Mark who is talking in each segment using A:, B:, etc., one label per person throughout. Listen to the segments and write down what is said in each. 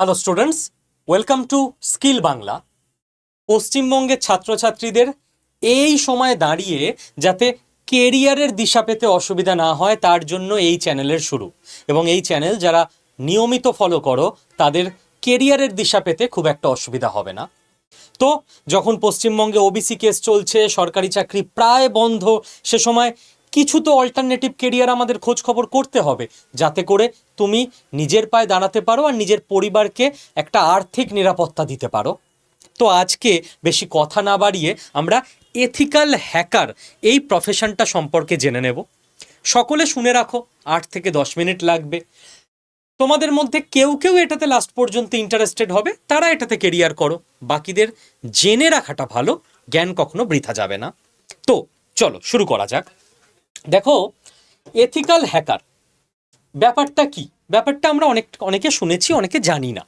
A: Hello students welcome to skill Bangla পশ্চিমবঙ্গের ছাত্রছাত্রীদের এই সময় দাঁড়িয়ে যাতে কেরিয়ারের দিশা পেতে অসুবিধা না হয়, তার জন্য এই চ্যানেলের শুরু। এবং এই চ্যানেল যারা নিয়মিত ফলো করো, তাদের কেরিয়ারের দিশা পেতে খুব একটা অসুবিধা হবে না। তো যখন পশ্চিমবঙ্গে ওবিসি কেস চলছে, সরকারি চাকরি প্রায় বন্ধ, সে সময় কিছু তো অল্টারনেটিভ কেরিয়ার আমাদের খোঁজ খবর করতে হবে। যাতে করে তুমি নিজের পায়ে দাঁড়াতে পারো আর নিজের পরিবারকে একটা আর্থিক নিরাপত্তা দিতে পারো। তো আজকে বেশি কথা না বাড়িয়ে আমরা এথিক্যাল হ্যাকার এই প্রফেশনটা সম্পর্কে জেনে নেব। সকলে শুনে রাখো, আট থেকে দশ মিনিট লাগবে। তোমাদের মধ্যে কেউ কেউ এটাতে লাস্ট পর্যন্ত ইন্টারেস্টেড হবে, তারা এটাতে কেরিয়ার করো। বাকিদের জেনে রাখাটা ভালো, জ্ঞান কখনো বৃথা যাবে না। তো চলো, শুরু করা যাক। দেখো এথিক্যাল হ্যাকার ব্যাপারটা কি? ব্যাপারটা আমরা অনেক, অনেকে শুনেছি, অনেকে জানি না।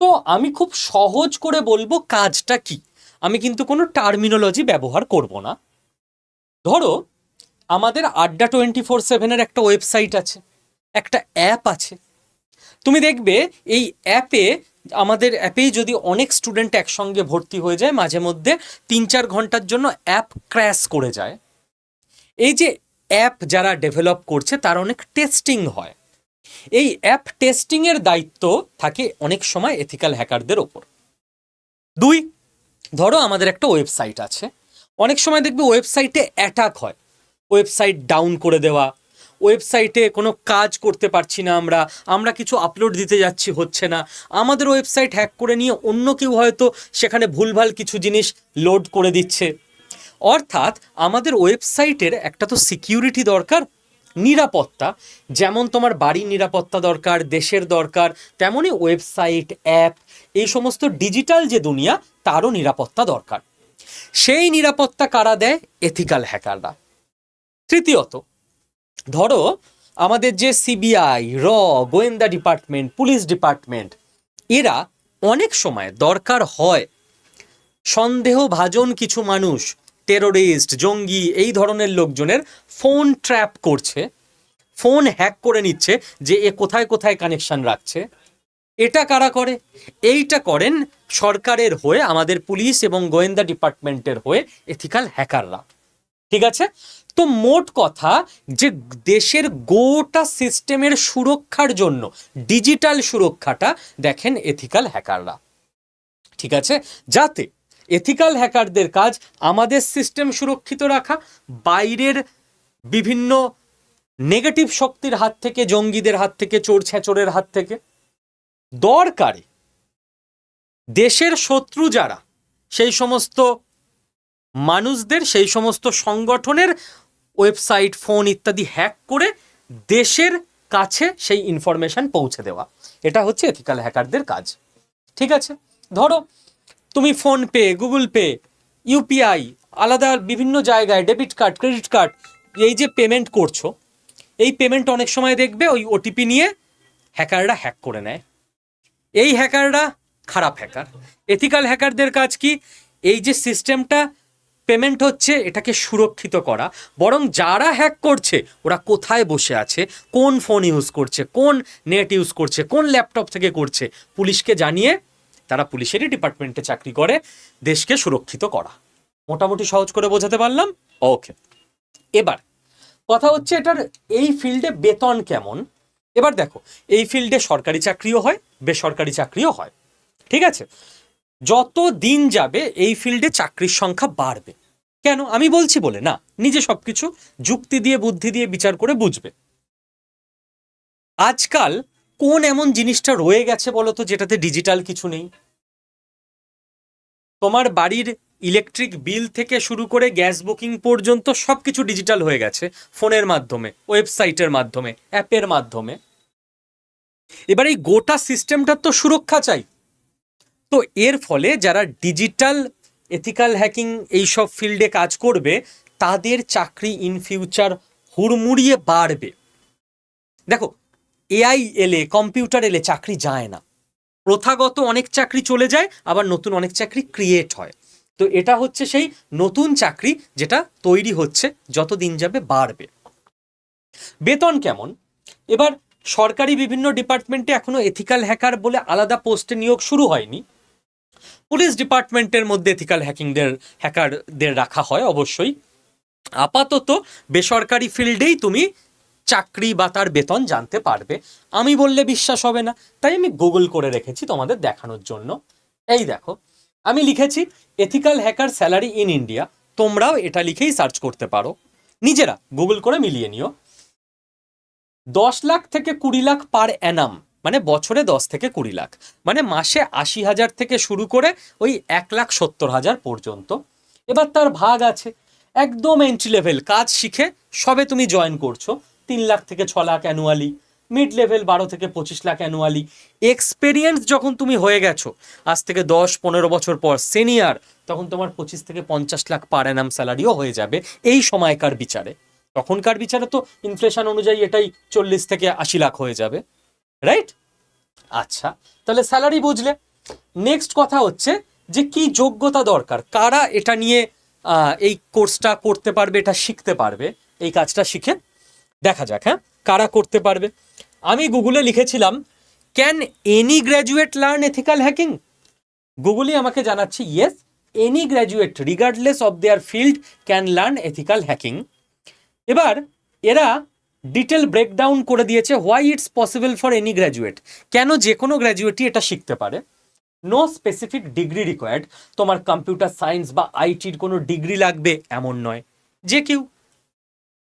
A: তো আমি খুব সহজ করে বলব কাজটা কি? আমি কিন্তু কোনো টার্মিনোলজি ব্যবহার করব না। ধরো, আমাদের আড্ডা টোয়েন্টি ফোর সেভেনের একটা ওয়েবসাইট আছে, একটা অ্যাপ আছে। তুমি দেখবে, এই অ্যাপে আমাদের অ্যাপেই যদি অনেক স্টুডেন্ট একসঙ্গে ভর্তি হয়ে যায়, মাঝে মধ্যে তিন চার ঘণ্টার জন্য অ্যাপ ক্র্যাশ করে যায়। এই যে অ্যাপ যারা ডেভেলপ করছে, তার অনেক টেস্টিং হয়। এই অ্যাপ টেস্টিংয়ের দায়িত্ব থাকে অনেক সময় এথিক্যাল হ্যাকারদের ওপর। দুই, ধরো আমাদের একটা ওয়েবসাইট আছে। অনেক সময় দেখবে ওয়েবসাইটে অ্যাটাক হয়। ওয়েবসাইট ডাউন করে দেওয়া। ওয়েবসাইটে কোনো কাজ করতে পারছি না আমরা। আমরা কিছু আপলোড দিতে যাচ্ছি, হচ্ছে না। আমাদের ওয়েবসাইট হ্যাক করে নিয়ে অন্য কেউ হয়তো সেখানে ভুলভাল কিছু জিনিস লোড করে দিচ্ছে। অর্থাৎ আমাদের ওয়েবসাইটের একটা তো সিকিউরিটি দরকার, নিরাপত্তা। যেমন তোমার বাড়ির নিরাপত্তা দরকার, দেশের দরকার তেমনই ওয়েবসাইট, অ্যাপ, এই সমস্ত ডিজিটাল যে দুনিয়া, তারও নিরাপত্তা দরকার। সেই নিরাপত্তা কারা দেয়? এথিক্যাল হ্যাকাররা তৃতীয়ত, ধরো আমাদের যে সিবিআই র, গোয়েন্দা ডিপার্টমেন্ট, পুলিশ ডিপার্টমেন্ট, এরা অনেক সময় দরকার হয়। সন্দেহভাজন কিছু মানুষ টেরোরিস্ট জঙ্গি, এই ধরনের লোকজনের ফোন ট্র্যাপ করছে ফোন হ্যাক করে নিচ্ছে যে এ কোথায় কোথায় কানেকশন রাখছে। এটা কারা করে? এইটা করেন সরকারের হয়ে, আমাদের পুলিশ এবং গোয়েন্দা ডিপার্টমেন্টের হয়ে এথিক্যাল হ্যাকাররা ঠিক আছে? তো মোট কথা যে দেশের গোটা সিস্টেমের সুরক্ষার জন্য ডিজিটাল সুরক্ষাটা দেখেন এথিক্যাল হ্যাকাররা ঠিক আছে? যাতে এথিক্যাল হ্যাকারদের কাজ, আমাদের সিস্টেম সুরক্ষিত রাখা, বাইরের বিভিন্ন নেগেটিভ শক্তির হাত থেকে, জঙ্গিদের হাত থেকে, চোর ছেঁচোরের হাত থেকে, দরকারে দেশের শত্রু যারা, সেই সমস্ত মানুষদের, সেই সমস্ত সংগঠনের ওয়েবসাইট ফোন ইত্যাদি হ্যাক করে দেশের কাছে সেই ইনফরমেশন পৌঁছে দেওয়া। এটা হচ্ছে এথিক্যাল হ্যাকারদের কাজ। ঠিক আছে? ধরো তুমি ফোনপে গুগল পে ইউপিআই আলাদা বিভিন্ন জায়গায় ডেবিট কার্ড ক্রেডিট কার্ড এই যে পেমেন্ট করছ, এই পেমেন্ট অনেক সময় দেখবে ওই ওটিপি নিয়ে হ্যাকাররা হ্যাক করে নেয়। এই হ্যাকাররা খারাপ হ্যাকার এথিক্যাল হ্যাকারদের কাজ কি? এই যে সিস্টেমটা পেমেন্ট হচ্ছে, এটাকে সুরক্ষিত করা। বরং যারা হ্যাক করছে, ওরা কোথায় বসে আছে, কোন ফোন ইউজ করছে, কোন নেট ইউজ করছে, কোন ল্যাপটপ থেকে করছে, পুলিশকে জানিয়ে তারা পুলিশেরই ডিপার্টমেন্টে চাকরি করে, দেশকে সুরক্ষিত করা। মোটামুটি সহজ করে বোঝাতে পারলাম? ওকে এবার, কথা হচ্ছে এটার এই ফিল্ডে বেতন কেমন? এবার দেখো, এই ফিল্ডে সরকারি চাকরিও হয়, বেসরকারি চাকরিও হয়। ঠিক আছে? যত দিন যাবে, এই ফিল্ডে চাকরির সংখ্যা বাড়বে। কেন? আমি বলছি বলে, না, নিজে সবকিছু যুক্তি দিয়ে, বুদ্ধি দিয়ে, বিচার করে বুঝবে। আজকাল কোন এমন জিনিসটা রয়ে গেছে বলো তো যেটাতে ডিজিটাল কিছু নেই? তোমার বাড়ির ইলেকট্রিক বিল থেকে শুরু করে গ্যাস বুকিং পর্যন্ত সব কিছু ডিজিটাল হয়ে গেছে, ফোনের মাধ্যমে ওয়েবসাইটের মাধ্যমে, অ্যাপের মাধ্যমে। এবার এই গোটা সিস্টেমটার তো সুরক্ষা চাই। তো এর ফলে যারা ডিজিটাল এথিক্যাল হ্যাকিং এইসব ফিল্ডে কাজ করবে, তাদের চাকরি ইন ফিউচার হুড়মুড়িয়ে বাড়বে। দেখো এআই এলে, কম্পিউটার এলে চাকরি যায় না। প্রথাগত অনেক চাকরি চলে যায়, আবার নতুন অনেক চাকরি ক্রিয়েট হয়। তো এটা হচ্ছে সেই নতুন চাকরি যেটা তৈরি হচ্ছে যত দিন যাবে বাড়বে। বেতন কেমন? এবার সরকারি বিভিন্ন ডিপার্টমেন্টে এখনও এথিক্যাল হ্যাকার বলে আলাদা পোস্টে নিয়োগ শুরু হয়নি। পুলিশ ডিপার্টমেন্টের মধ্যে এথিক্যাল হ্যাকিংদের হ্যাকারদের রাখা হয় অবশ্যই। আপাতত বেসরকারি ফিল্ডেই তুমি চাকরি বা তার বেতন জানতে পারবে। আমি বললে বিশ্বাস হবে না, তাই আমি গুগল করে রেখেছি তোমাদের দেখানোর জন্য। এই দেখো, আমি লিখেছি ethical hacker salary in India তোমরাও এটা লিখেই সার্চ করতে পারো। নিজেরা, গুগল করে মিলিয়ে নিও। দশ লাখ থেকে কুড়ি লাখ পার অ্যানাম মানে বছরে দশ থেকে কুড়ি লাখ মানে মাসে আশি হাজার থেকে শুরু করে ওই এক লাখ সত্তর হাজার পর্যন্ত। এবার তার ভাগ আছে, একদম এন্ট্রি লেভেল কাজ শিখে সবে তুমি জয়েন করছ। তিন লাখ থেকে ছ লাখ অ্যানুয়ালি মিড লেভেল বারো থেকে পঁচিশ লাখ অ্যানুয়ালি এক্সপেরিয়েন্স যখন তুমি হয়ে গেছো, আজ থেকে দশ, পনেরো বছর পর সিনিয়র তখন তোমার পঁচিশ থেকে পঞ্চাশ লাখ পার অ্যানাম স্যালারিও হয়ে যাবে এই সময়কার বিচারে। তখনকার বিচারে তো ইনফ্লেশন অনুযায়ী এটাই চল্লিশ থেকে আশি লাখ হয়ে যাবে রাইট আচ্ছা তাহলে স্যালারি বুঝলে। নেক্সট কথা হচ্ছে যে কি যোগ্যতা দরকার, কারা এটা নিয়ে এই কোর্সটা করতে পারবে, এটা শিখতে পারবে, এই কাজটা শিখে দেখা যাক হ্যাঁ? কারা করতে পারবে? আমি গুগলে লিখেছিলাম can any graduate learn ethical hacking গুগলই আমাকে জানাচ্ছে yes any graduate regardless of their field can learn ethical hacking এবার, এরা ডিটেল ব্রেকডাউন করে দিয়েছে why it's possible for any graduate কেন যে কোনো গ্র্যাজুয়েটই এটা শিখতে পারে? নো স্পেসিফিক ডিগ্রি রিকোয়ার্ড তোমার কম্পিউটার সায়েন্স বা আইটির কোনো ডিগ্রি লাগবে, এমন নয়। যে কেউ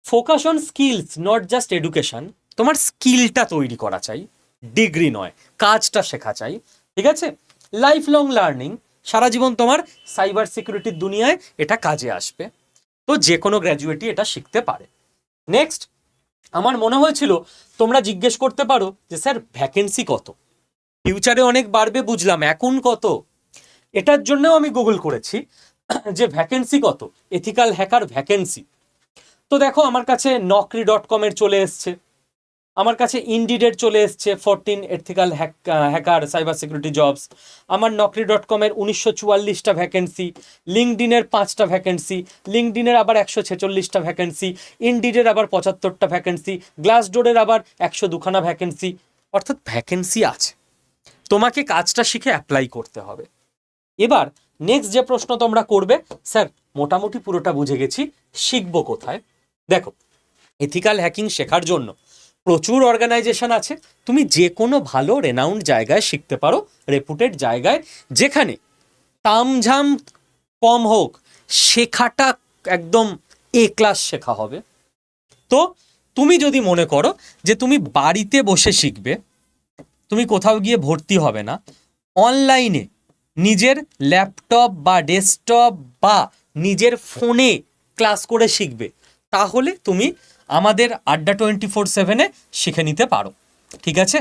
A: focus on skills not just education তোমার স্কিলটা তৈরি করা চাই। ডিগ্রি নয়, কাজটা শেখা চাই। ঠিক আছে? লাইফ লং লার্নিং সারা জীবন তোমার সাইবার সিকিউরিটির দুনিয়ায় এটা কাজে আসবে। তো যে কোনো গ্র্যাজুয়েটই এটা শিখতে পারে। নেক্সট আমার মনে হয়েছিল তোমরা জিজ্ঞেস করতে পারো যে, স্যার ভ্যাকেন্সি কত? ফিউচারে অনেক বাড়বে, বুঝলাম। এখন কত? এটার জন্যও আমি গুগল করেছি যে ভ্যাকেন্সি কত? এথিক্যাল হ্যাকার ভ্যাকেন্সি তো দেখো, আমার কাছে নকরি ডট কমের চলে এসছে। আমার কাছে ইন্ডিডের চলে এসছে fourteen ethical hacker cyber security jobs আমার নকরি ডট কমের উনিশশো চুয়াল্লিশটা ভ্যাকেন্সি লিঙ্কডিনের পাঁচটা ভ্যাকেন্সি লিঙ্কডিনের আবার একশো ছেচল্লিশটা ভ্যাকেন্সি ইন্ডিডের আবার পঁচাত্তরটা ভ্যাকেন্সি গ্লাসডোরের আবার একশো দুখানা ভ্যাকেন্সি অর্থাৎ ভ্যাকেন্সি আছে। তোমাকে কাজটা শিখে অ্যাপ্লাই করতে হবে। এবার নেক্সট যে প্রশ্ন তোমরা করবে, স্যার, মোটামুটি পুরোটা বুঝে গেছি, শিখব কোথায়? দেখো এথিক্যাল হ্যাকিং শেখার জন্য প্রচুর অর্গানাইজেশন আছে। তুমি যে কোনো ভালো রেনাউন্ড জায়গায় শিখতে পারো রেপুটেড জায়গায়, যেখানে তামঝাম কম হোক, শেখাটা একদম এ ক্লাস শেখা হবে। তো তুমি যদি মনে করো যে তুমি বাড়িতে বসে শিখবে, তুমি কোথাও গিয়ে ভর্তি হবে না অনলাইনে নিজের ল্যাপটপ বা ডেস্কটপ বা নিজের ফোনে ক্লাস করে শিখবে তাহলে তুমি আমাদের আড্ডা টোয়েন্টি ফোর সেভেনে শিখে নিতে পারো। ঠিক আছে?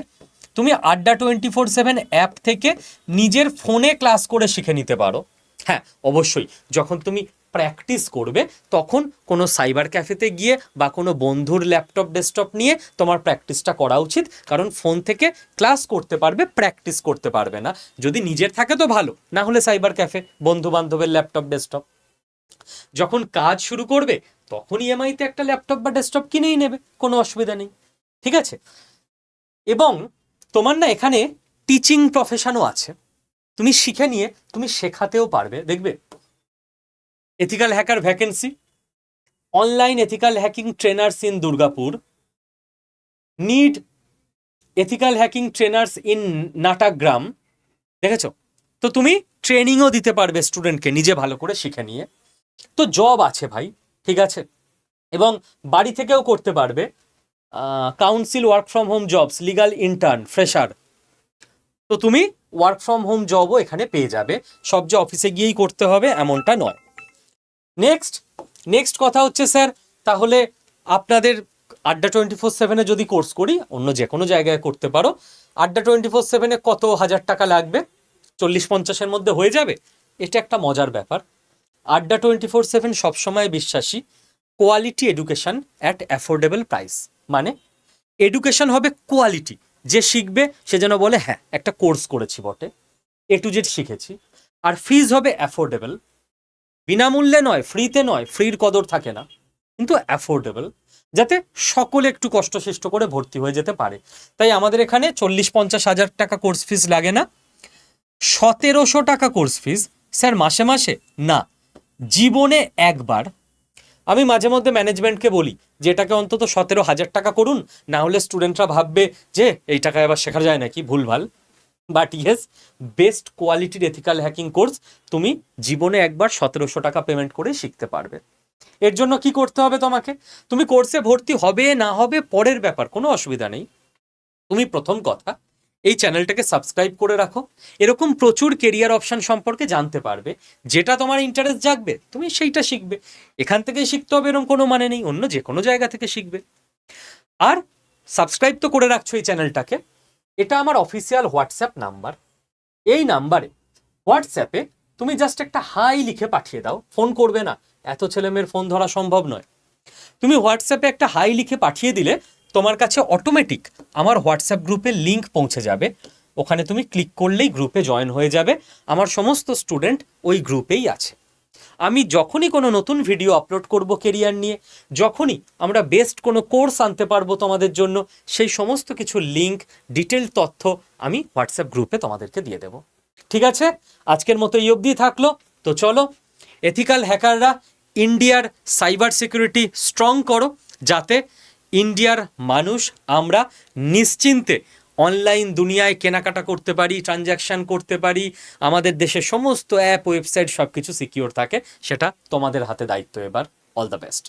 A: তুমি আড্ডা টোয়েন্টি ফোর সেভেন অ্যাপ থেকে নিজের ফোনে ক্লাস করে শিখে নিতে পারো। হ্যাঁ অবশ্যই। যখন তুমি প্র্যাকটিস করবে, তখন কোনো সাইবার ক্যাফেতে গিয়ে বা কোনো বন্ধুর ল্যাপটপ ডেস্কটপ নিয়ে তোমার প্র্যাকটিসটা করা উচিত। কারণ ফোন থেকে ক্লাস করতে পারবে প্র্যাকটিস করতে পারবে না। যদি নিজের থাকে তো ভালো, না হলে সাইবার ক্যাফে বন্ধু বান্ধবের ল্যাপটপ ডেস্কটপ যখন কাজ শুরু করবে তখন ইএমআইতে একটা ল্যাপটপ বা ডেস্কটপ কিনেই নেবে, কোনো অসুবিধা নেই। ঠিক আছে? এবং তোমার না এখানে টিচিং প্রফেশনও আছে। তুমি শিখে নিয়ে, তুমি শেখাতেও পারবে। দেখবে? Ethical hacker vacancy online ethical hacking trainers in Durgapur need ethical hacking trainers in Natagram দেখেছ? তো তুমি ট্রেনিংও দিতে পারবে স্টুডেন্টকে নিজে ভালো করে শিখে নিয়ে। তো জব আছে ভাই, ঠিক আছে? এবং বাড়ি থেকেও করতে পারবে। Council work from home jobs legal intern fresher তো তুমি ওয়ার্ক ফ্রম হোম জবও এখানে পেয়ে যাবে। সব যে অফিসে গিয়েই করতে হবে এমনটা নয়। নেক্সট নেক্সট কথা হচ্ছে স্যার তাহলে আপনাদের আড্ডা টোয়েন্টি ফোর সেভেনে যদি কোর্স করি, অন্য যে কোনো জায়গায় করতে পারো, আড্ডা টোয়েন্টি ফোর সেভেনে কত হাজার টাকা লাগবে? চল্লিশ পঞ্চাশের মধ্যে হয়ে যাবে? এটা একটা মজার ব্যাপার। আড্ডা টোয়েন্টি ফোর সেভেন সবসময় বিশ্বাসী। Quality education at affordable price মানে এডুকেশন হবে কোয়ালিটি যে শিখবে, সে যেন বলে হ্যাঁ একটা কোর্স করেছি বটে। এ টু জেড শিখেছি। আর ফিজ হবে অ্যাফোর্ডেবল বিনামূল্যে নয় ফ্রিতে নয় ফ্রির কদর থাকে না। কিন্তু অ্যাফোর্ডেবল যাতে সকলে একটু কষ্টসিষ্ট করে ভর্তি হয়ে যেতে পারে। তাই আমাদের এখানে চল্লিশ পঞ্চাশ হাজার টাকা কোর্স ফিস লাগে না। সতেরোশো টাকা কোর্স ফিস স্যার, মাসে মাসে? না। জীবনে একবার, আমি মাঝে মধ্যে ম্যানেজমেন্টকে বলি, যে এটাকে অন্তত সতেরো হাজার টাকা করুন, না হলে স্টুডেন্টরা ভাববে যে এই টাকায় আবার শেখা যায় নাকি, ভুলভাল। বাট ইয়েস বেস্ট কোয়ালিটির এথিক্যাল হ্যাকিং কোর্স তুমি জীবনে একবার সতেরোশো টাকা পেমেন্ট করে শিখতে পারবে। এর জন্য কি করতে হবে তোমাকে? তুমি কোর্সে ভর্তি হবে না হবে পরের ব্যাপার, কোনো অসুবিধা নেই। তুমি প্রথম কথা এই চ্যানেলটাকে সাবস্ক্রাইব করে রাখো। এরকম প্রচুর কেরিয়ার অপশন সম্পর্কে জানতে পারবে, যেটা তোমার ইন্টারেস্ট জাগবে, তুমি সেইটা শিখবে। এখান থেকেই শিখতে হবে এরকম কোনো মানে নেই, অন্য যে কোনো জায়গা থেকে শিখবে। আর সাবস্ক্রাইব তো করে রাখছো এই চ্যানেলটাকে এটা আমার অফিসিয়াল হোয়াটসঅ্যাপ নাম্বার এই নাম্বারে হোয়াটসঅ্যাপে তুমি জাস্ট একটা হাই লিখে পাঠিয়ে দাও ফোন করবে না। এত ছেলেমেয়ের ফোন ধরা সম্ভব নয়। তুমি হোয়াটসঅ্যাপে একটা হাই লিখে পাঠিয়ে দিলে তোমার কাছে অটোমেটিক আমার হোয়াটসঅ্যাপ গ্রুপে লিঙ্ক পৌঁছে যাবে। ওখানে তুমি ক্লিক করলেই গ্রুপে জয়েন হয়ে যাবে। আমার সমস্ত স্টুডেন্ট ওই গ্রুপেই আছে। আমি যখনই কোনো নতুন ভিডিও আপলোড করব কেরিয়ার নিয়ে, যখনই আমরা বেস্ট কোনো কোর্স আনতে পারব তোমাদের জন্য, সেই সমস্ত কিছু লিঙ্ক ডিটেল তথ্য আমি হোয়াটসঅ্যাপ গ্রুপে তোমাদেরকে দিয়ে দেবো। ঠিক আছে? আজকের মতো এই অবধি থাকল। তো চলো এথিক্যাল হ্যাকাররা ইন্ডিয়ার সাইবার সিকিউরিটি স্ট্রং করো, যাতে ইন্ডিয়ার মানুষ, আমরা নিশ্চিন্তে অনলাইন দুনিয়ায় কেনাকাটা করতে পারি ট্রানজ্যাকশান করতে পারি, আমাদের দেশে সমস্ত অ্যাপ ওয়েবসাইট সব কিছু সিকিওর থাকে, সেটা তোমাদের হাতে দায়িত্ব এবার অল দ্য বেস্ট